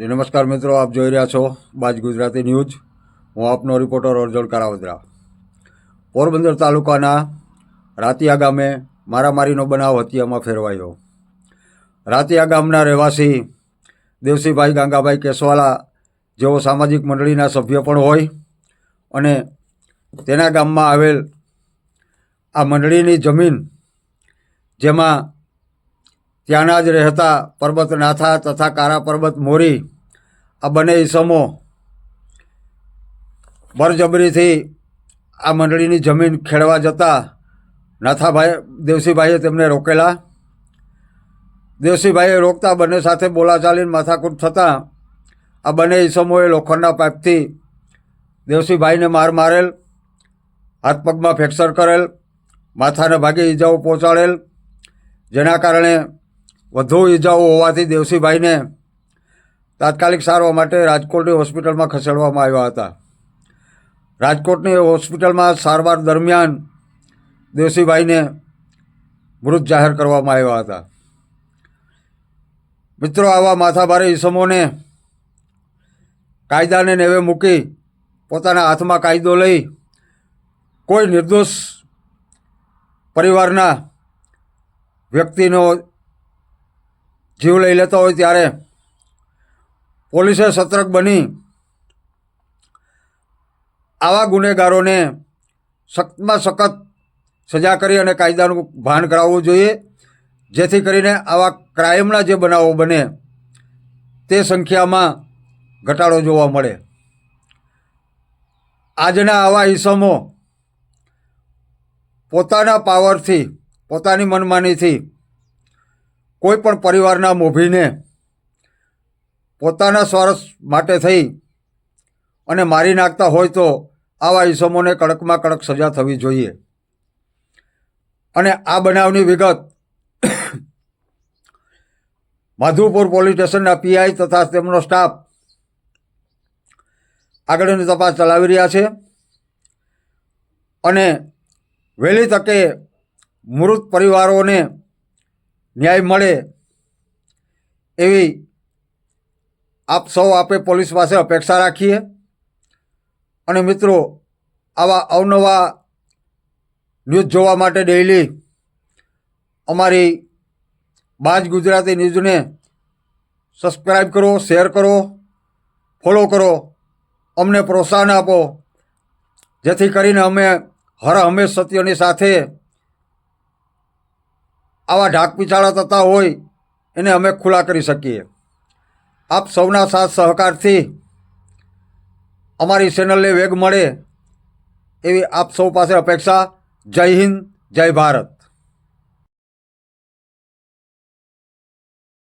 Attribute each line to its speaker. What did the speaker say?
Speaker 1: નમસ્કાર મિત્રો, આપ જોઈ રહ્યા છો બાજ ગુજરાતી ન્યૂઝ. હું આપનો રિપોર્ટર અર્જુન કારાવદરા. પોરબંદર તાલુકાના રાતિયા ગામે મારામારીનો બનાવ હત્યામાં ફેરવાયો. રાતિયા ગામના રહેવાસી દેવસીભાઈ ગાંગાભાઈ કેસવાલા જેઓ સામાજિક મંડળીના સભ્ય પણ હોય અને તેના ગામમાં આવેલ આ મંડળીની જમીન, જેમાં ત્યાંના જ રહેતા પર્વતનાથા તથા કારા પર્વત મોરી આ બંને ઈસમો બરજબરીથી આ મંડળીની જમીન ખેડવા જતા નાથાભાઈ, દેવસીભાઈએ તેમને રોકેલા. દેવસીભાઈએ રોકતા બંને સાથે બોલાચાલીને માથાકૂટ થતાં આ બંને ઈસમોએ લોખંડના પાઇપથી દેવસીભાઈને માર મારેલ, હાથ પગમાં ફ્રેક્ચર કરેલ, માથાને ભાગે ઈજાઓ પહોંચાડેલ, જેના કારણે વધુ ઈજાઓ હોવાથી દેવસીભાઈને તાત્કાલિક સારવાર માટે રાજકોટની હોસ્પિટલમાં ખસેડવામાં આવ્યા હતા. રાજકોટની હોસ્પિટલમાં સારવાર દરમિયાન દેવસીભાઈને મૃત જાહેર કરવામાં આવ્યા હતા. મિત્રો, આવા માથાભારે ઈસમોને કાયદાને નેવે મૂકી પોતાના હાથમાં કાયદો લઈ કોઈ નિર્દોષ પરિવારના વ્યક્તિનો જીવ લઈ લેતો હોય ત્યારે પોલીસે સતર્ક બની આવા ગુનેગારોને સખ્તમાં સખત સજા કરી અને કાયદાનું ભાન કરાવવું જોઈએ, જેથી કરીને આવા ક્રાઇમના જે બનાવો બને તે સંખ્યામાં ઘટાડો જોવા મળે. આજના આવા ઈસમો પોતાના પાવરથી, પોતાની મનમાનીથી કોઈ પણ પરિવારના મોભીને પોતાના સ્વાર્થ માટે થઈ અને મારી નાખતા હોય તો આવા ઈસમોને કડકમાં કડક સજા થવી જોઈએ. અને આ બનાવની વિગત માધુપુર પોલીસ સ્ટેશનના પીઆઈ તથા તેમનો સ્ટાફ આગળની તપાસ ચલાવી રહ્યા છે અને વહેલી તકે મૃત પરિવારોને ન્યાય મળે એવી આપ સૌ આપે પોલીસ પાસે અપેક્ષા રાખીએ. અને મિત્રો, આવા અવનવા ન્યૂઝ જોવા માટે ડેઈલી અમારી બાજ ગુજરાતી ન્યૂઝને સબસ્ક્રાઈબ કરો શેર કરો ફોલો કરો, અમને પ્રોત્સાહન આપો. જેથી કરીને અમે હર હંમેશ સત્યની સાથે આવા ઢાક પીછાડા થતા હોય એને અમે ખુલ્લા કરી શકીએ. આપ સૌના સાથ સહકારથી અમારી ચેનલને વેગ મળે એવી આપ સૌ પાસે અપેક્ષા. જય હિન્દ, જય ભારત.